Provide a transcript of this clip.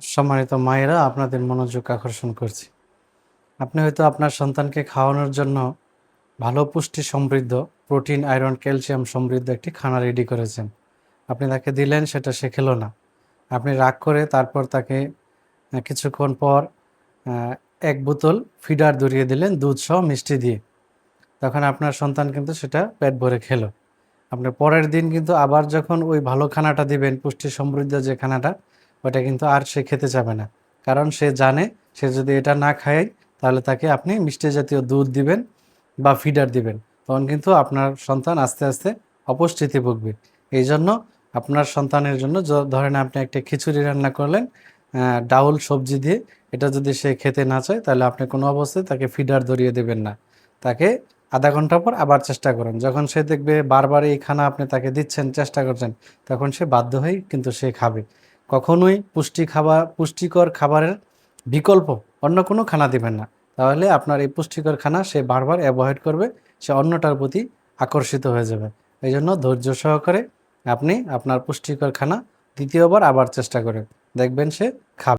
সম্মানিত মায়েরা, আপনাদের মনোযোগ আকর্ষণ করছি। আপনি হয়তো আপনার সন্তানকে খাওয়ানোর জন্য ভালো পুষ্টি সমৃদ্ধ, প্রোটিন, আয়রন, ক্যালসিয়াম সমৃদ্ধ একটি খানা রেডি করেছেন। আপনি তাকে দিলেন, সেটা সে খেলো না। আপনি রাগ করে তারপর তাকে কিছুক্ষণ পর এক বোতল ফিডার ধরিয়ে দিলেন, দুধ সহ মিষ্টি দিয়ে। তখন আপনার সন্তান কিন্তু সেটা পেট ভরে খেলো। আপনি পরের দিন কিন্তু আবার যখন ওই ভালো খানাটা দিবেন, পুষ্টি সমৃদ্ধ যে খানাটা ওটা কিন্তু আর সে খেতে চাবে না। কারণ সে জানে, সে যদি এটা না খায়, তাহলে তাকে আপনি মিষ্টি জাতীয় দুধ দিবেন বা ফিডার দিবেন। তখন কিন্তু আপনার সন্তান আস্তে আস্তে অপুষ্টিতে ভুগবে। এই জন্য আপনার সন্তানের জন্য ধরেন আপনি একটা খিচুড়ি রান্না করলেন ডাউল সবজি দিয়ে, এটা যদি সে খেতে না চায়, তাহলে আপনি কোনো অবস্থায় তাকে ফিডার ধরিয়ে দেবেন না। তাকে আধা ঘণ্টা পর আবার চেষ্টা করেন। যখন সে দেখবে বারবার এই খানা আপনি তাকে দিচ্ছেন, চেষ্টা করছেন, তখন সে বাধ্য হয়ে কিন্তু সে খাবে। কখনোই পুষ্টি খাবার, পুষ্টিকর খাবারের বিকল্প অন্য কোনো খানা দেবেন না। তাহলে আপনার এই পুষ্টিকর খানা সে বারবার অ্যাভয়েড করবে, সে অন্যটার প্রতি আকর্ষিত হয়ে যাবে। এই জন্য ধৈর্য সহকারে আপনি আপনার পুষ্টিকর খানা দ্বিতীয়বার আবার চেষ্টা করে দেখবেন সে খাবে।